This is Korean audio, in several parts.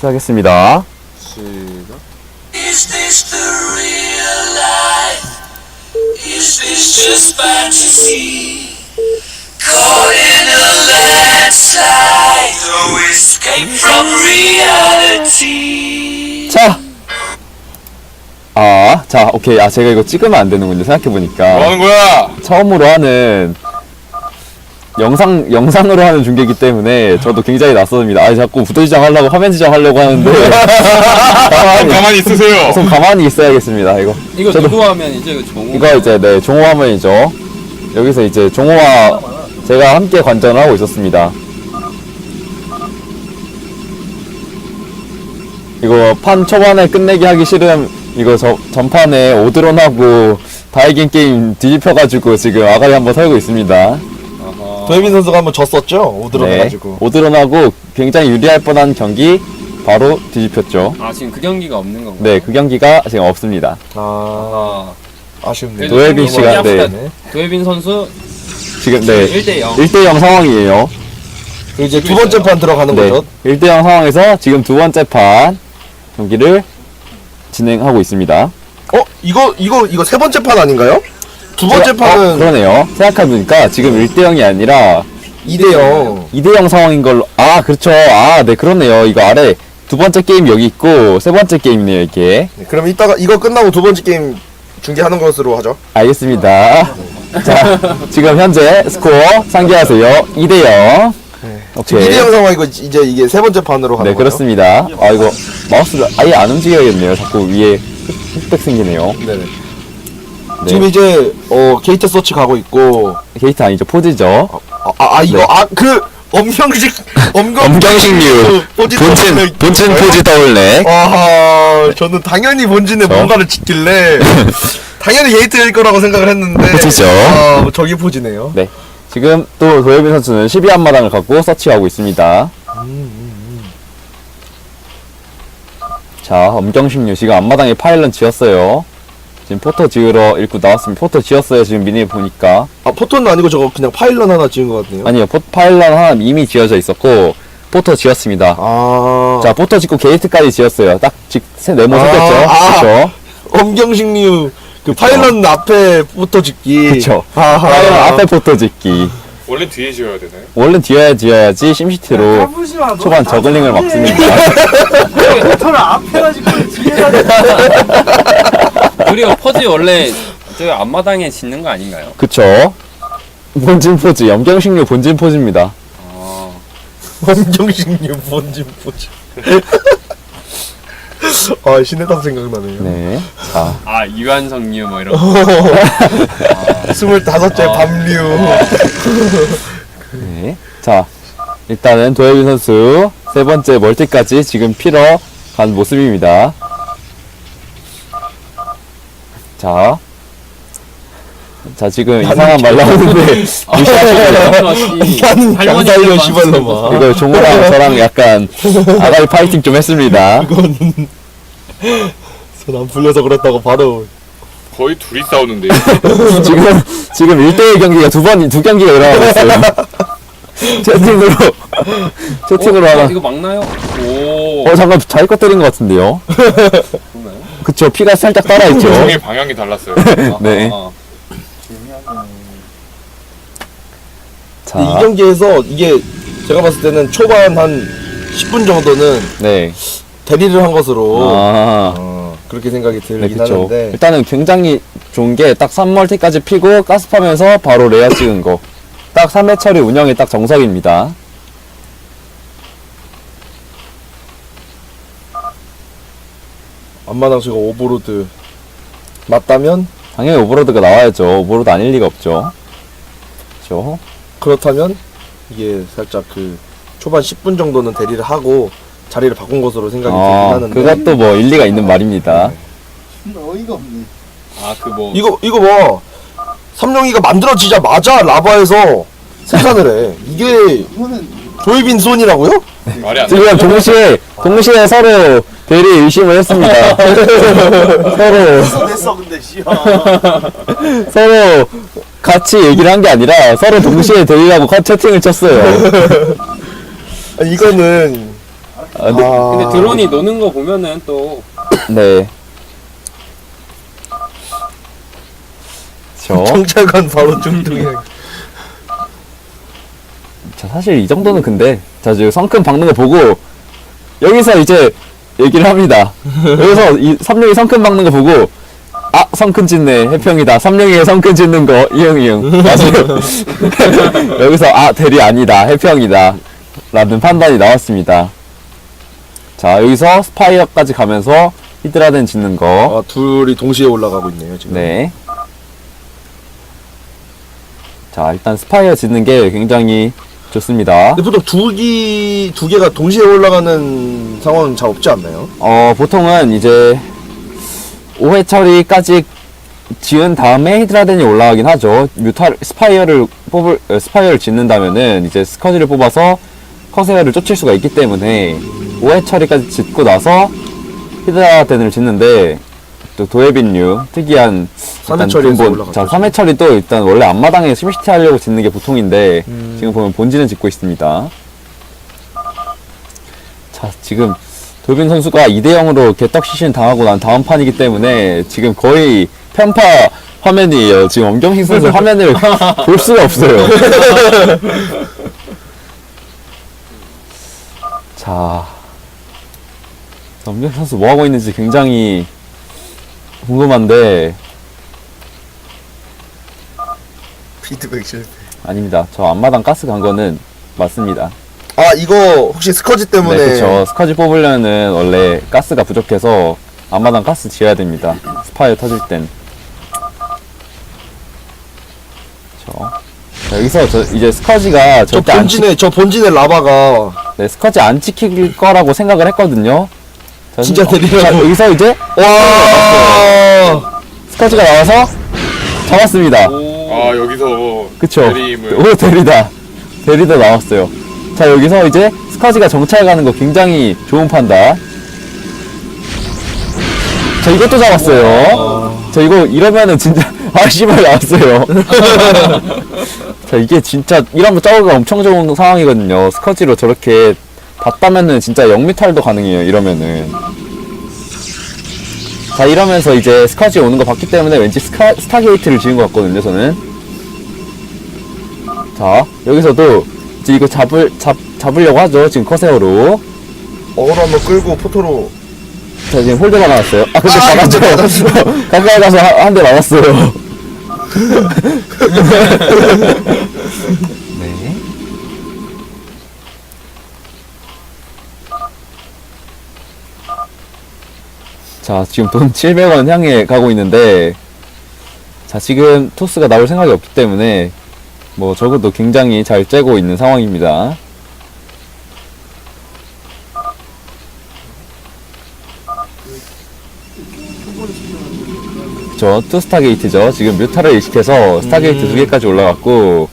시작했습니다. 시작. Is this the real life? Is this just fantasy? Caught in a landslide, no escape from reality. 자! 아, 자, 오케이. 아, 제가 이거 찍으면 안 되는군요. 생각해보니까. 뭐 하는 거야? 처음으로 하는 영상, 영상으로 하는 중계이기 때문에 저도 굉장히 낯섭니다. 아, 자꾸 부도지장 하려고, 화면 지정 하려고 하는데. 가만히, 가만히 있으세요. 좀 가만히 있어야겠습니다, 이거. 이거 저도- 누구 하면 이제 그 종우 이거 이제, 네, 종호 화면이죠. 여기서 이제 종호와 제가 함께 관전을 하고 있었습니다. 이거 판 초반에 끝내기 하기 싫음 이거 저 전판에 오드론하고 다 이긴 게임 뒤집혀가지고 지금 아가리 한번 털고 있습니다. 도혜민 선수가 한번 졌었죠? 네, 오드러가지고. 오드론하고 굉장히 유리할 뻔한 경기 바로 뒤집혔죠. 아 지금 그 경기가 없는 건가요? 네, 그 경기가 지금 없습니다. 아, 아 아쉽네. 그래도 노엘빈 좀 씨가, 합시다. 네. 도혜빈 선수 지금 네, 1대 0 1대 0 상황이에요. 그 이제 두 번째 판 들어가는 네, 거죠? 1대 0 상황에서 지금 두 번째 판 경기를 진행하고 있습니다. 어? 이거, 이거, 이거 세 번째 판 아닌가요? 두 번째 어, 판은 그러네요. 생각해보니까 지금 1대0이 아니라 2대0. 2대0 상황인 걸로 아 그렇죠. 아 네 그렇네요. 이거 아래 두 번째 게임 여기 있고 세 번째 게임이네요 이게. 네, 그럼 이따가 이거 끝나고 두 번째 게임 중계하는 것으로 하죠. 알겠습니다. 자 지금 현재 스코어 상기하세요. 2대0. 오케이. 2대0 상황이고 이제 이게 세 번째 판으로 가는 네 거죠? 그렇습니다. 아 이거 마우스를 아예 안 움직여야겠네요. 자꾸 위에 흑- 흑백 생기네요. 네네. 네. 지금 이제 어 게이트 서치 가고 있고 게이트 아니죠 포즈죠. 아, 아, 아, 이거 네. 아그 엄경식 엄경 엄경식류 포지 본진. 본진 포즈 떠올래. 아하 저는 당연히 본진에 저? 뭔가를 짓길래 당연히 게이트일 거라고 생각을 했는데 포지죠. 아 저기 포지네요 네. 지금 또 도예빈 선수는 12한마당을 갖고 서치하고 있습니다. 자, 엄경식류 지금 앞마당에 파일런 지었어요. 지금 포터 지으러 읽고 나왔습니다. 포터 지었어요. 지금 미니 보니까. 아 포토는 아니고 저거 그냥 파일런 하나 지은 것 같네요 아니요, 포, 파일런 하나 이미 지어져 있었고, 포터 지었습니다. 아 자, 포터 짓고 게이트까지 지었어요. 딱, 직, 세, 네모 아, 생겼죠? 아. 그쵸? 엄경식류 그 파일런 앞에 포토 짓기 그쵸. 파일런 앞에 포터 짓기. 원래 뒤에 지어야 되나요? 원래 뒤어야 지어야지 심시티로 초반 저글링을 막습니다. 털을 앞에 가지고 뒤에다 그리고 퍼즐 원래 저 앞마당에 짓는 거 아닌가요? 그쵸. 본진 포즈, 염경식류 본진 포즈입니다. 아 엄경식류 본진 포지 아 신의당 생각나네요 네. 자, 아 유한성류 뭐 이런 거. 스물다섯째 아. 밤류 네. 자, 일단은 도혜빈 선수 세 번째 멀티까지 지금 피러 간 모습입니다. 자. 자, 지금 이상한 말 나오는데, 무시하시고요. 나는 강살려 시발놈아 이거 종호랑 저랑 약간 아가리 파이팅 좀 했습니다. 손안 풀려서 그랬다고 바로 거의 둘이 싸우는데. 지금, 지금 1대1 경기가 두 번, 두 경기가 일어나고 있어요. 채팅으로, 채팅으로 어, 하나. 이거 막나요? 오 어, 잠깐, 자기 거 때린 것 같은데요? 그러나요? 그쵸, 피가 살짝 따라 있죠. 종의 방향이 달랐어요. 네. 아, 자, 근데 이 경기에서 이게 제가 봤을 때는 초반 한 10분 정도는 네. 대리를 한 것으로 아, 어, 그렇게 생각이 네, 들긴 그쵸. 하는데 일단은 굉장히 좋은 게 딱 3멀티까지 피고 가스 파면서 바로 레아 찍은 거. 딱 3회 처리 운영이 딱 정석입니다. 앞마당 수가 오버로드 맞다면 당연히 오버로드가 나와야죠. 오버로드 아닐 리가 없죠. 그쵸. 그렇다면 이게 살짝 그 초반 10분 정도는 대리를 하고 자리를 바꾼 것으로 생각이 아, 하는데 그것도 뭐 일리가 있는 말입니다. 어이가 없네. 아그뭐 이거 이거 뭐 삼룡이가 만들어지자마자 라바에서 생산을 해 이게 이거는 조이빈 손이라고요? 말이 안 돼. 지금 동시에, 동시에 서로 대리 의심을 했습니다. 서로, 됐어 됐어 근데 씨야. 서로 같이 얘기를 한 게 아니라 서로 동시에 대리라고 컷 채팅을 쳤어요. 아니, 이거는 아, 근데, 아, 근데 드론이 노는 거 보면은 또 네. 저, 경찰관 바로 중등이. 자, 사실 이 정도는 근데, 자, 지금 성큰 박는 거 보고, 여기서 이제 얘기를 합니다. 여기서 이 삼룡이 성큰 박는 거 보고, 아, 성큰 짓네. 해평이다. 삼룡이의 성큰 짓는 거, 이응, 이응. 여기서, 아, 대리 아니다. 해평이다. 라는 판단이 나왔습니다. 자, 여기서 스파이어까지 가면서 히드라덴 짓는 거. 아, 둘이 동시에 올라가고 있네요 지금. 네. 자, 일단 스파이어 짓는 게 굉장히 좋습니다. 근데 보통 두기 두 개가 동시에 올라가는 상황은 잘 없지 않나요? 어, 보통은 이제 5회 처리까지 지은 다음에 히드라덴이 올라가긴 하죠. 뮤타 스파이어를 뽑을 어, 스파이어를 짓는다면은 이제 스커지를 뽑아서 커세어를 쫓을 수가 있기 때문에 5회 처리까지 짓고 나서 히드라덴을 짓는데 또 도에빈류 특이한 삼회 일단 처리에서 근본. 올라갔죠. 자, 3회 처리도 일단 원래 앞마당에 스미시티 하려고 짓는 게 보통인데 음. 지금 보면 본진을 짓고 있습니다. 자, 지금 도빈 선수가 2대 0으로 개떡 시신 당하고 난 다음 판이기 때문에 지금 거의 편파 화면이에요. 지금 엄경식 선수 화면을 볼 수가 없어요. 자, 엄경식 선수 뭐 하고 있는지 굉장히 궁금한데 피드백 실패. 아닙니다. 저 앞마당 가스 간 거는 맞습니다. 아 이거 혹시 스커지 때문에 네, 그쵸. 스커지 뽑으려는 원래 가스가 부족해서 앞마당 가스 지어야 됩니다. 스파이어 터질 땐. 저. 자, 여기서 저 이제 스커지가 저 절대 안 지, 본진의 저 본진의 라바가 네, 스커지 안 지킬 거라고 생각을 했거든요. 자, 진짜 어, 데리라고. 자, 여기서 이제 와 스커지가 나와서 잡았습니다. 아 여기서 그쵸. 대리임을 오, 대리다. 대리도 나왔어요. 자, 여기서 이제 스커지가 정찰 가는 거 굉장히 좋은 판단. 자, 이것도 잡았어요. 자, 이거 이러면은 진짜, 아, 씨발, 나왔어요. 자, 이게 진짜, 이러면 짜오가 엄청 좋은 상황이거든요. 스커지로 저렇게 봤다면은 진짜 0미탈도 가능해요, 이러면은. 자, 이러면서 이제 스커지 오는 거 봤기 때문에 왠지 스카, 스타게이트를 지은 것 같거든요, 저는. 자, 여기서도 이제 이거 잡을, 잡, 잡으려고 하죠. 지금 커세어로. 어그로 한번 끌고 포토로 자, 지금 홀드가 나왔어요. 아, 근데 아, 잡았죠. 근데 맞았어. 가까이 가서 한 대 맞았어요. 네. 자, 지금 돈 700원 향해 가고 있는데, 자, 지금 토스가 나올 생각이 없기 때문에, 뭐, 적어도 굉장히 잘 째고 있는 상황입니다. 저 투스타게이트죠. 지금 뮤타를 의식해서 스타게이트 두 개까지 올라갔고,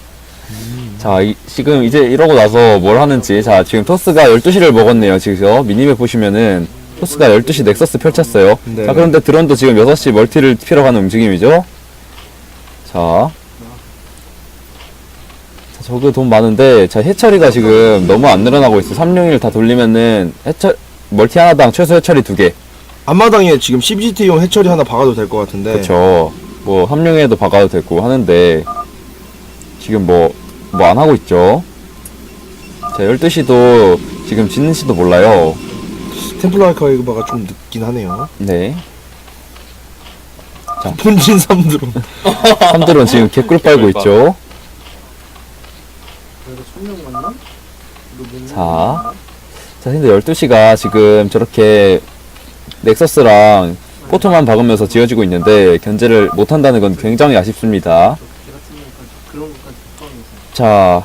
자, 이- 지금 이제 이러고 나서 뭘 하는지, 자, 지금 토스가 12시를 먹었네요. 지금 미니맵 보시면은, 토스가 12시 넥서스 펼쳤어요. 네. 자, 그런데 드론도 지금 6시 멀티를 피러 가는 움직임이죠. 자. 자, 저거 돈 많은데, 자, 해처리가 지금 너무 안 늘어나고 있어. 361다 돌리면은, 해처, 멀티 하나당 최소 해처리 두 개. 앞마당에 지금 CBT용 해처리 하나 박아도 될 것 같은데 그쵸. 뭐, 함룡에도 박아도 되고 하는데, 지금 뭐, 뭐 안 하고 있죠. 자, 12시도, 지금 짓는 시도 몰라요. 템플러 알카이바가 좀 늦긴 하네요 네. 본진 3드론 삼들은 지금 개꿀 빨고 있죠. 천명 맞나? 자. 자, 근데 12시가 지금 저렇게 넥서스랑 포토만 박으면서 지어지고 있는데, 견제를 못한다는 건 굉장히 아쉽습니다. 자,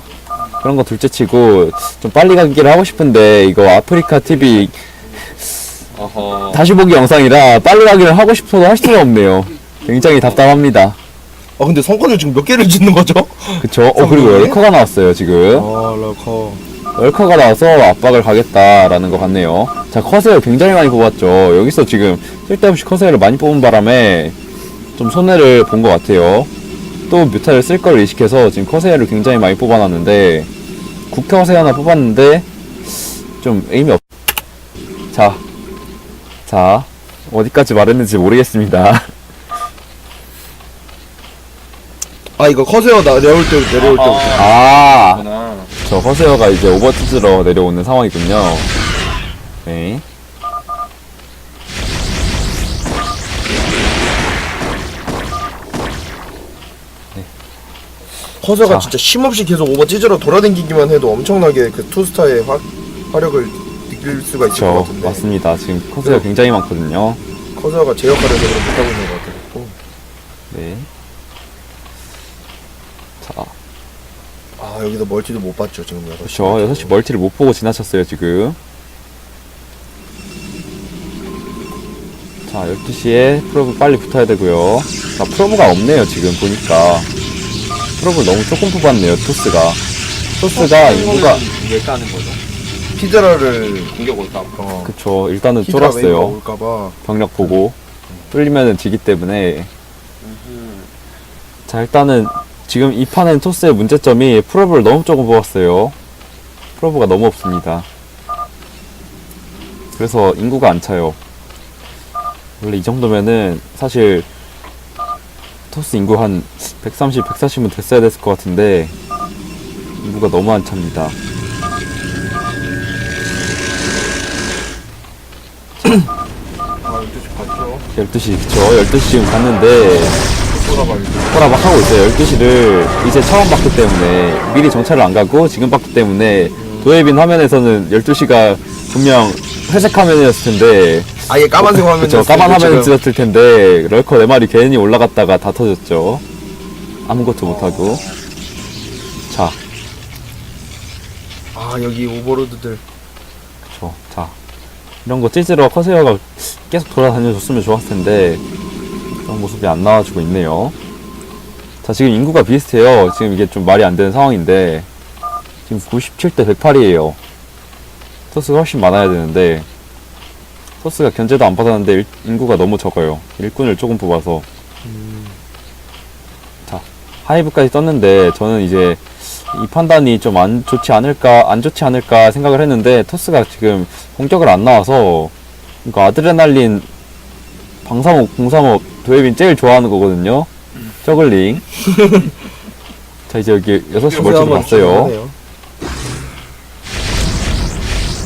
그런 거 둘째 치고, 좀 빨리 가기를 하고 싶은데, 이거 아프리카 TV 어허 다시 보기 영상이라 빨리 가기를 하고 싶어도 할 수가 없네요. 굉장히 답답합니다. 아 근데 성과를 지금 몇 개를 짓는 거죠? 그쵸? 어, 그리고 성공이네? 럴커가 나왔어요, 지금. 아 럴커 럴커가 나와서 압박을 가겠다라는 것 같네요. 자, 커세어 굉장히 많이 뽑았죠. 여기서 지금 쓸데없이 커세어를 많이 뽑은 바람에 좀 손해를 본 것 같아요. 또 뮤타를 쓸 걸 의식해서 지금 커세어를 굉장히 많이 뽑아놨는데, 국커세어 하나 뽑았는데, 좀 에임이 없, 자, 자, 어디까지 말했는지 모르겠습니다. 아 이거 커세어 나 내려올 때 내려올 때 아, 구나. 저 허세어가 이제 오버투즈로 내려오는 상황이군요. 네. 커세어가 자. 진짜 쉼없이 계속 오버 찢으러 돌아다니기만 해도 엄청나게 그 투스타의 화, 화력을 느낄 수가 있을 것. 같은데 맞습니다. 지금 커세어 굉장히 많거든요. 커세어가 제 역할을 제대로 못하고 있는 것 같고 네. 아 여기서 멀티도 못 봤죠 지금 여섯 시. 그쵸. 6시 멀티를 못 보고 지나쳤어요, 지금. 자, 12시에 프로브 빨리 붙어야 되고요. 자, 프로브가 없네요, 지금 보니까. 프로브 너무 조금 뽑았네요, 토스가. 토스가 인구가, 왜 까는 거죠? 히드라를 공격 올까? 어, 그쵸. 일단은 웨이가 쫄았어요. 올까봐 병력 보고. 뚫리면은 지기 때문에. 자, 일단은 지금 이 판엔 토스의 문제점이 프로브를 너무 조금 뽑았어요. 프로브가 너무 없습니다. 그래서 인구가 안 차요. 원래 이 정도면은 사실 토스 인구 한 130, 140은 됐어야 됐을 것 같은데 인구가 너무 안 찹니다. 아 12시 봤죠 12시, 그쵸. 12시 지금 갔는데 호라박 하고 있어요. 12시를 이제 처음 봤기 때문에 미리 정찰을 안 가고 지금 봤기 때문에 도예빈 화면에서는 12시가 분명 회색 화면이었을 텐데. 아예 까만색 화면 그쵸 까만 화면을 찍었을 텐데 럴커 네 마리 괜히 올라갔다가 다 터졌죠. 아무것도 못하고. 자, 아 여기 오버로드들. 그쵸. 자. 이런 거 찌질러 커세어가 계속 돌아다녀줬으면 좋았을 텐데 그런 모습이 안 나와주고 있네요. 자 지금 인구가 비슷해요. 지금 이게 좀 말이 안 되는 상황인데 지금 97대 108이에요. 토스가 훨씬 많아야 되는데 토스가 견제도 안 받았는데 일- 인구가 너무 적어요. 일꾼을 조금 뽑아서 자 하이브까지 떴는데 저는 이제 이 판단이 좀 안 좋지 않을까 안 좋지 않을까 생각을 했는데 토스가 지금 공격을 안 나와서 그러니까 아드레날린 방사목 공사목 도예빈 제일 좋아하는 거거든요. 저글링. 자 이제 여기 6시 멀티도 봤어요.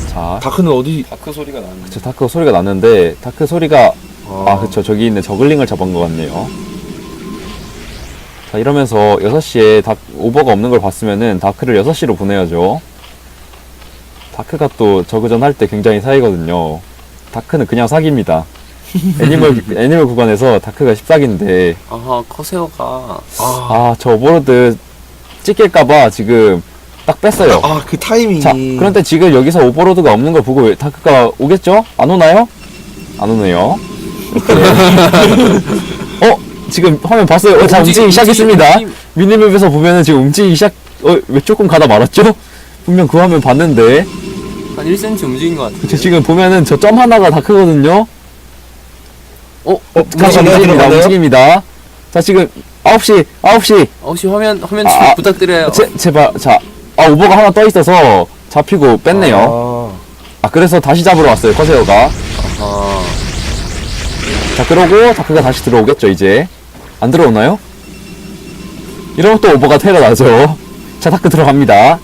자. 다크는 어디? 다크 소리가 나는데. 그쵸 다크 소리가 났는데 다크 소리가 아, 아 그쵸 저기 있는 저글링을 잡은 것 같네요. 자 이러면서 6시에 다 오버가 없는 걸 봤으면은 다크를 6시로 보내야죠. 다크가 또 저그전 할 때 굉장히 사이거든요. 다크는 그냥 사기입니다 애니멀 애니멀 구간에서 다크가 14기인데 아하 커세어가 아, 아 저 오버로드 찍힐까봐 지금 딱 뺐어요 아, 그 타이밍이 자, 그런데 지금 여기서 오버로드가 없는 걸 보고 다크가 오겠죠? 안 오나요? 안 오네요. 이렇게. 어? 지금 화면 봤어요? 어, 자, 움직이기 시작했습니다. 미니맵에서 보면은 지금 움직이기 시작, 어, 왜 조금 가다 말았죠? 분명 그 화면 봤는데. 한 1cm 움직인 것 같은데. 그쵸, 지금 보면은 저 점 하나가 다크거든요? 어? 어, 다시 들어가나요? 움직입니다, 들어가나요? 움직입니다. 자, 지금 9시, 9시. 혹시 화면 화면 아, 좀 아, 부탁드려요. 제, 제발, 자. 아, 오버가 하나 떠 있어서 잡히고 뺐네요. 아, 아, 그래서 다시 잡으러 왔어요, 커세어가. 아, 자 그러고 다크가 다시 들어오겠죠 이제 안 들어오나요? 이러면 또 오버가 테러나죠 자 다크 들어갑니다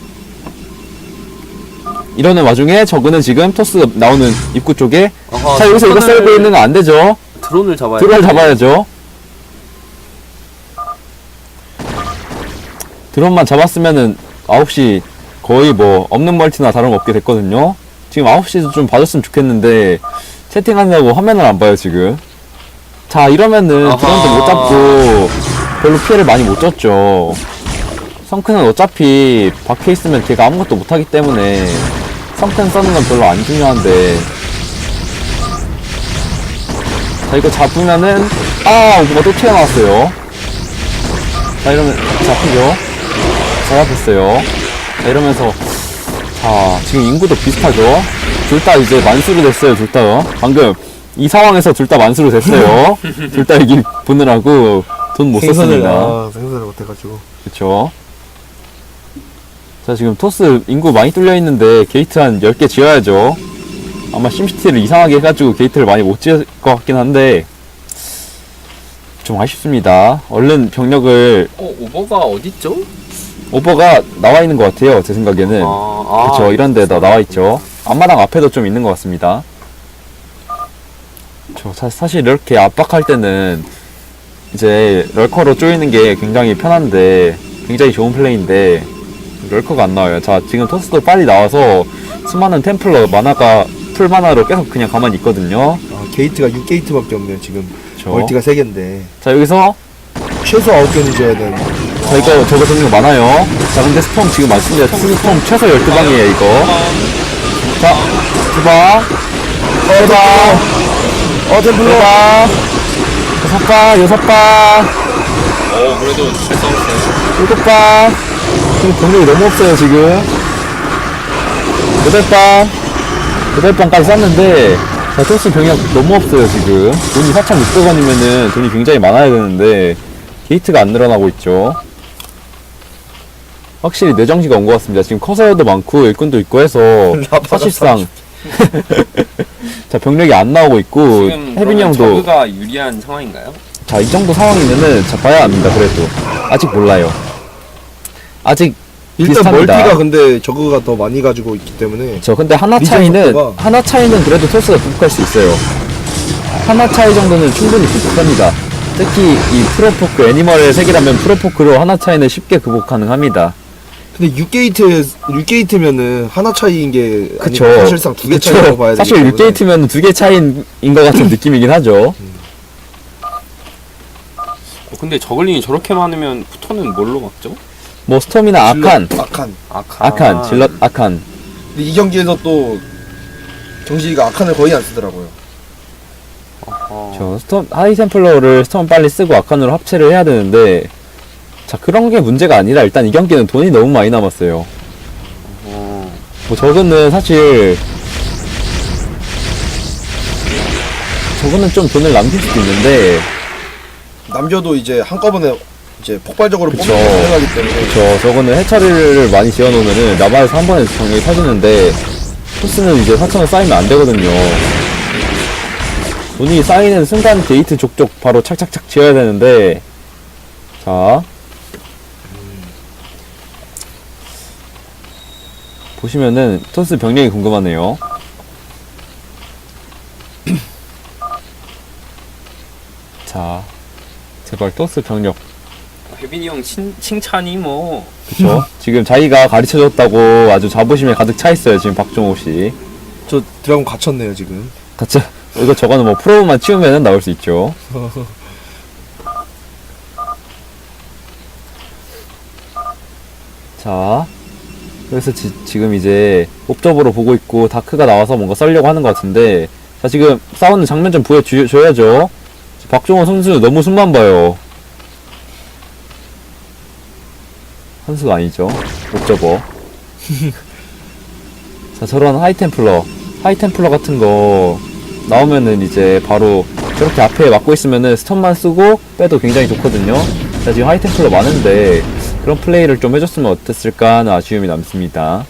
이러는 와중에 저그는 지금 토스 나오는 입구 쪽에 아하, 자 여기서 이거 거안 되죠 드론을 잡아야 드론을 돼. 잡아야죠 드론만 잡았으면은 9시 거의 뭐 없는 멀티나 다름없게 됐거든요 지금 9시도 좀 봐줬으면 좋겠는데 채팅한다고 화면을 안 봐요 지금 자 이러면은 아하. 드론도 못 잡고 별로 피해를 많이 못 줬죠 성큰은 어차피 박혀 있으면 걔가 아무것도 못하기 때문에 성큰 써는 건 별로 안 중요한데 자 이거 잡으면은 아 오버가 또 튀어나왔어요. 자 이러면 잡히죠? 자 잡혔어요. 자 이러면서 자 지금 인구도 비슷하죠? 둘 다 이제 만수로 됐어요 둘다. 방금 이 상황에서 둘 다 만수로 됐어요. 둘다 이길 보느라고 돈 못 생선을 썼습니다. 아, 생선을 못해가지고. 그쵸? 자 지금 토스 인구 많이 뚫려 있는데 게이트 한 10개 지어야죠 아마 심시티를 이상하게 해가지고 게이트를 많이 못 지을 것 같긴 한데 좀 아쉽습니다. 얼른 병력을 어 오버가 어딨죠? 오버가 나와 있는 것 같아요. 제 생각에는. 아, 그렇죠. 이런 데다 나와 있죠. 앞마당 앞에도 좀 있는 것 같습니다. 저 사, 사실 이렇게 압박할 때는 이제 럴커로 쪼이는 게 굉장히 편한데 굉장히 좋은 플레이인데 럴커가 안 나와요. 자 지금 토스도 빨리 나와서 수많은 템플러 만화가 풀 만화로 계속 그냥 가만히 있거든요. 아, 게이트가 6게이트밖에 없네요 지금. 그렇죠. 멀티가 3개인데. 자 여기서 최소 9개는 줘야 되는 자 이거 저거 종류 많아요. 자 근데 스톰 지금 말씀드린 스톰 최소 12방이에요 이거. 자 두방. 세방. 어 템플러. 방. 여섯 방 여섯 방. 어 그래도 잘 싸웠어요. 일곱 방. 지금 병력이 너무 없어요 지금. 여덟 방 여덟 방까지 쐈는데 자 토스 병력 너무 없어요 지금 돈이 4,600원이면은 돈이 굉장히 많아야 되는데 게이트가 안 늘어나고 있죠 확실히 내정지가 온 것 같습니다 지금 커서도 많고 일꾼도 있고 해서 사실상 자 병력이 안 나오고 있고 지금 혜빈이 형도 저그가 유리한 상황인가요? 자, 이 정도 상황이면은 자 봐야 합니다. 그래도 아직 몰라요. 아직 일단 비슷합니다. 멀티가 근데 저거가 더 많이 가지고 있기 때문에 저 근데 하나 리전 차이는 속도가- 하나 차이는 그래도 토스가 극복할 수 있어요. 하나 차이 정도는 충분히 극복합니다. 특히 이 프로포크 애니멀의 색이라면 프로포크로 하나 차이는 쉽게 극복 가능합니다. 근데 6게이트 6게이트면은 하나 차이인 게 그쵸. 아니고 사실상 두 개 그쵸. 차이라고 봐야 되기 사실 때문에 6게이트면 두 개 차이인 것 같은 느낌이긴 하죠. 어, 근데 저글링이 저렇게 많으면 부터는 뭘로 막죠? 뭐 스톰이나 질럿, 아칸, 아칸 아칸. 아칸, 질럿 아칸. 근데 이 경기에서 또 정식이가 아칸을 거의 안 쓰더라고요 어. 저 스톰 하이템플러를 스톰 빨리 쓰고 아칸으로 합체를 해야 되는데 자 그런 게 문제가 아니라 일단 이 경기는 돈이 너무 많이 남았어요. 어. 뭐 저거는 사실 저거는 좀 돈을 남길 수도 있는데 남겨도 이제 한꺼번에 이제 폭발적으로 그쵸. 뽑는 게 가능하기 때문에 저 저거는 해처리를 많이 지어놓으면은 남아에서 한 번에 정리 터지는데 토스는 이제 4천원 쌓이면 안 되거든요. 돈이 쌓이는 순간 게이트 족족 바로 착착착 지어야 되는데 자 보시면은 토스 병력이 궁금하네요. 자 제발 토스 병력 혜빈이 형 칭, 칭찬이 뭐 그쵸? 지금 자기가 가르쳐줬다고 아주 자부심에 가득 차 있어요, 지금 박종호 씨. 저 드라곤 갇혔네요 지금 같이, 이거 저거는 뭐 프로만 치우면은 나올 수 있죠. 자, 그래서 지, 지금 이제 옵저버로 보고 있고 다크가 나와서 뭔가 썰려고 하는 것 같은데 자 지금 싸우는 장면 좀 보여줘야죠. 박종호 선수 너무 숨만 봐요. 선수가 아니죠. 옵저버. 자 저런 하이템플러. 하이템플러 같은 거 나오면은 이제 바로 저렇게 앞에 막고 있으면은 스턴만 쓰고 빼도 굉장히 좋거든요. 자 지금 하이템플러 많은데 그런 플레이를 좀 해줬으면 어땠을까 하는 아쉬움이 남습니다.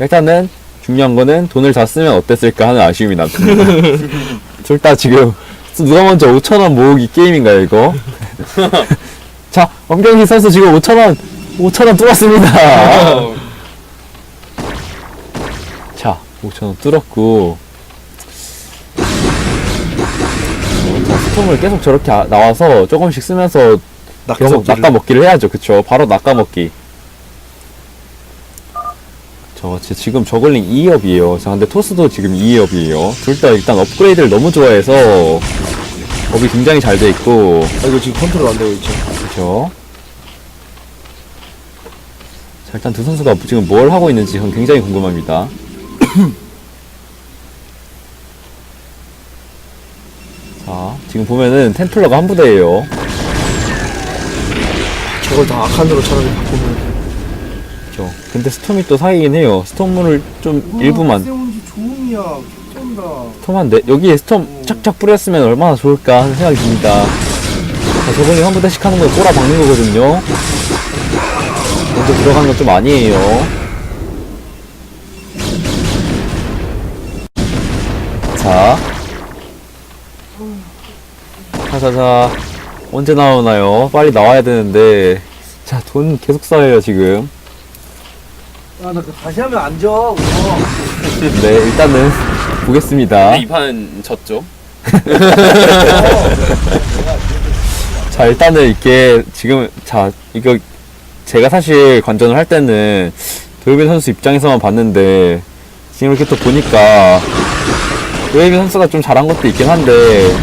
일단은 중요한 거는 돈을 다 쓰면 어땠을까 하는 아쉬움이 남습니다. 둘 다 지금 누가 먼저 5천원 모으기 게임인가요 이거? 자 엄경희 선수 지금 5천원 5천원 뚫었습니다 어, 자, 5,000원 뚫었고. 어, 자, 스톰을 계속 저렇게 아- 나와서 조금씩 쓰면서 계속 낙서 낚아먹기를 해야죠. 그쵸? 바로 낚아먹기. 저, 지- 지금 저글링 2업이에요. 자, 근데 토스도 지금 2업이에요. 둘 다 일단 업그레이드를 너무 좋아해서 업이 굉장히 잘 돼 있고, 아 이거 지금 컨트롤 안 되고 있죠 그쵸? 자, 일단 두 선수가 지금 뭘 하고 있는지 전 굉장히 궁금합니다. 자, 지금 보면은 템플러가 한 부대예요. 저걸 다 아칸으로 차라리 바꾸면 그쵸? 근데 스톰이 또 사이긴 해요. 스톰을 좀 일부만. 세운지 좋음이야. 쩐다. 스톰 한 네, 여기에 스톰 착착 뿌렸으면 얼마나 좋을까 하는 생각이 듭니다. 자, 저번에 한 부대씩 하는 거 꼬라 박는 거거든요. 먼저 들어가는 건 좀 아니에요. 자. 자자자. 언제 나오나요? 빨리 나와야 되는데. 자, 돈 계속 쌓여요, 지금. 야나 다시 하면 안 져. 네, 일단은 보겠습니다. 이 판 졌죠? 자, 일단은 이게 지금, 자, 이거 제가 사실 관전을 할 때는 도요빈 선수 입장에서만 봤는데 지금 이렇게 또 보니까 도요빈 선수가 좀 잘한 것도 있긴 한데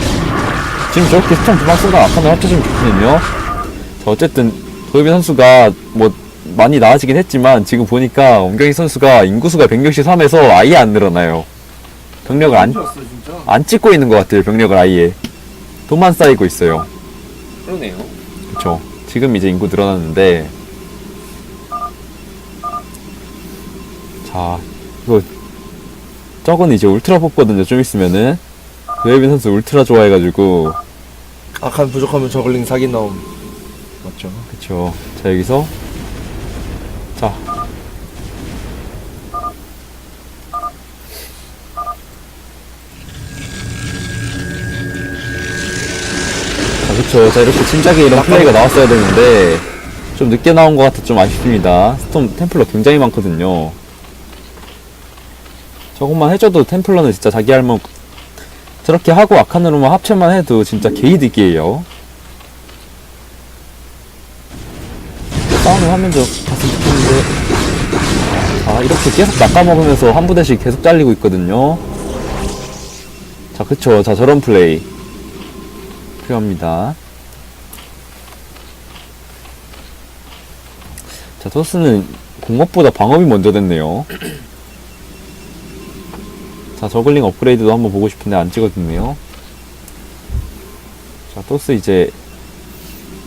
지금 저렇게 스톤 두방 쓰고 아칸을 합쳐주면 좋거든요. 자, 어쨌든 도요빈 선수가 뭐 많이 나아지긴 했지만 지금 보니까 엄경희 선수가 인구수가 163에서 아예 안 늘어나요. 병력을 안, 좋았어. 안 찍고 있는 것 같아요. 병력을 아예. 돈만 쌓이고 있어요. 그러네요. 그쵸. 지금 이제 인구 늘어났는데. 자, 이거, 저건 이제 울트라 뽑거든요, 좀 있으면은. 웨이빈 선수 울트라 좋아해가지고. 아칸 부족하면 저글링 사기 나옴. 맞죠? 그쵸. 자, 여기서. 자. 자, 그쵸. 자, 이렇게 진작에 이런 플레이가 나왔어야 되는데, 좀 늦게 나온 것 같아 좀 아쉽습니다. 스톰 템플러 굉장히 많거든요. 저것만 해줘도 템플러는 진짜 자기 할머 저렇게 하고 아칸으로만 합체만 해도 진짜 개이득이에요. 싸우는 화면 좀 봤으면 좋겠는데. 자 이렇게 계속 낚아먹으면서 한 부대씩 계속 잘리고 있거든요. 자 그쵸. 자 저런 플레이. 필요합니다. 자 토스는 공업보다 방업이 먼저 됐네요 자 저글링 업그레이드도 한번 보고 싶은데 안 찍어줬네요. 자 토스 이제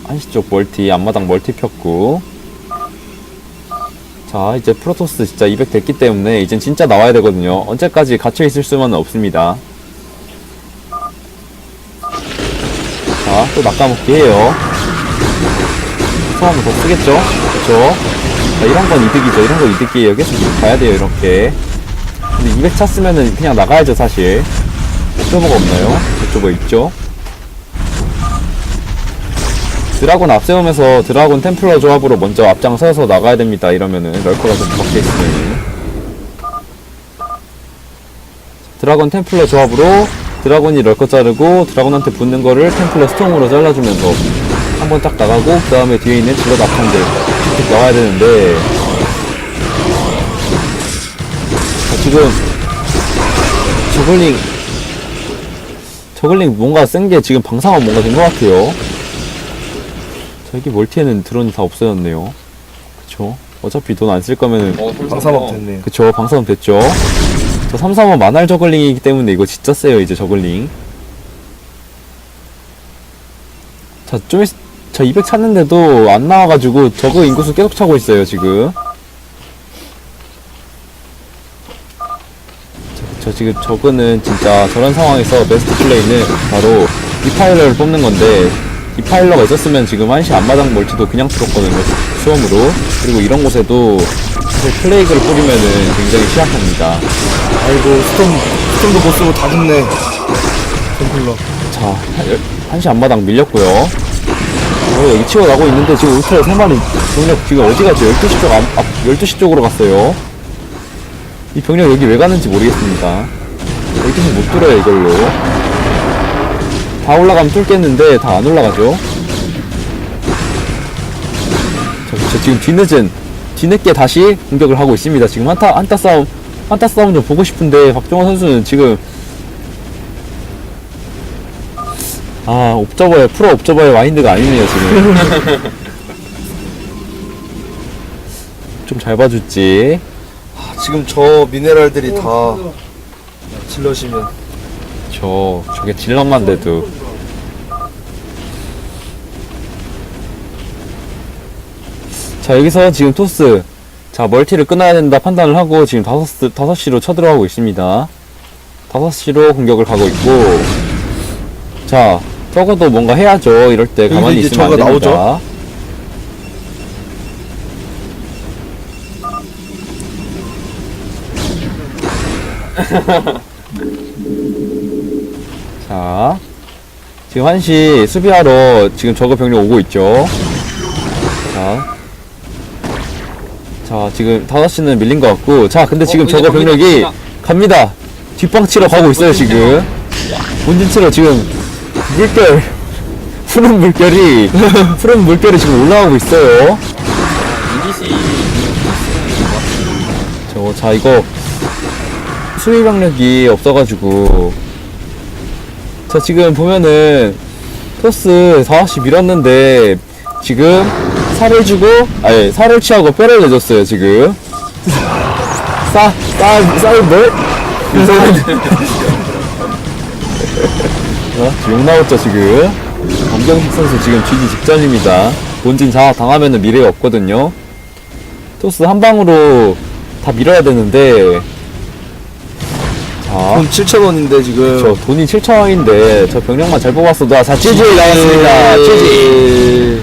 한시 쪽 멀티 앞마당 멀티 폈고. 자 이제 프로토스 진짜 200 됐기 때문에 이젠 진짜 나와야 되거든요. 언제까지 갇혀 있을 수만은 없습니다. 자 또 낚아먹기 해요. 소환을 더 쓰겠죠? 그쵸? 자 이런 건 이득이죠. 이런 건 이득이에요. 계속 가야 돼요 이렇게 근데 200 찼으면은 그냥 나가야죠 사실 옵저버가 없나요? 옵저버 있죠 드라곤 앞세우면서 드라곤 템플러 조합으로 먼저 앞장서서 나가야 됩니다. 이러면은 럴커가 좀 박혀있으면 드라곤 템플러 조합으로 드라곤이 럴커 자르고 드라곤한테 붙는 거를 템플러 스톰으로 잘라주면서 한 번 딱 나가고 그 다음에 뒤에 있는 질럿 앞한대 쭉 나와야 되는데 지금 저글링 저글링 뭔가 쓴 게 지금 방상은 뭔가 된 것 같아요. 저기 멀티에는 드론이 다 없어졌네요. 그쵸? 어차피 돈 안 쓸 거면은, 어, 방사막 됐네요. 그쵸, 방사선 됐죠? 저 3, 3은 만할 저글링이기 때문에 이거 진짜 세요, 이제 저글링. 자, 좀, 있, 저200 찾는데도 안 나와가지고 저거 인구수 계속 차고 있어요, 지금. 저, 저 지금 저거는 진짜 저런 상황에서 베스트 플레이는 바로 디파일러를 뽑는 건데 디파일러가 있었으면 지금 한시 앞마당 멀티도 그냥 풀었거든요 수험으로. 그리고 이런 곳에도 사실 플레이그를 뿌리면은 굉장히 취약합니다. 아이고 스톰 스톰도 못 쓰고 다 죽네. 템플러. 자 한- 한시 앞마당 밀렸고요. 어, 여기 치고 나고 있는데 지금 울트라 3마리. 병력 지금 어디 갔죠 12시 쪽 앞, 앞 12시 쪽으로 갔어요 이 병력 여기 왜 가는지 모르겠습니다. 여기서 못 뚫어요 이걸로. 다 올라가면 뚫겠는데 다 안 올라가죠? 자, 저 지금 뒤늦은 뒤늦게 다시 공격을 하고 있습니다. 지금 한타 한타 싸움 한타 싸움 좀 보고 싶은데 박종원 선수는 지금 아 옵저버의 프로 옵저버의 마인드가 아니네요 지금. 좀 잘 봐줄지. 아, 지금 저 미네랄들이 다 질러시면. 저 저게 질럿만 돼도. 자 여기서 지금 토스. 자 멀티를 끊어야 된다 판단을 하고 지금 다섯 다섯 시로 쳐들어가고 있습니다. 다섯 시로 공격을 가고 있고. 자 적어도 뭔가 해야죠. 이럴 때 가만히 있으면 안 저거 됩니다. 나오죠? 자, 지금 한시 수비하러 지금 저거 병력 오고 있죠. 자. 자, 지금 5시는 밀린 것 같고. 자, 근데 지금 어, 저거 갑니다, 병력이 갑니다. 갑니다. 뒷방 치러 가고 있어요, 지금. 본진 치러 지금 물결, 푸른 물결이, 푸른 물결이 지금 올라오고 있어요. 인디시 저, 자, 이거 수비 병력이 없어가지고. 자, 지금 보면은 토스 4화씩 밀었는데 지금 살을 주고, 아니, 살을 취하고 뼈를 내줬어요, 지금. 싸, 싸, 싸운 뭘? 어? 욕 나왔죠, 지금. 엄경식 선수 지금 쥐기 직전입니다. 본진 자 당하면은 미래가 없거든요. 토스 한 방으로 다 밀어야 되는데 자. 돈 7,000원인데 지금. 저 돈이 7,000원인데 저 병력만 잘 뽑았어도 아, 자 찌질 나왔습니다 찌질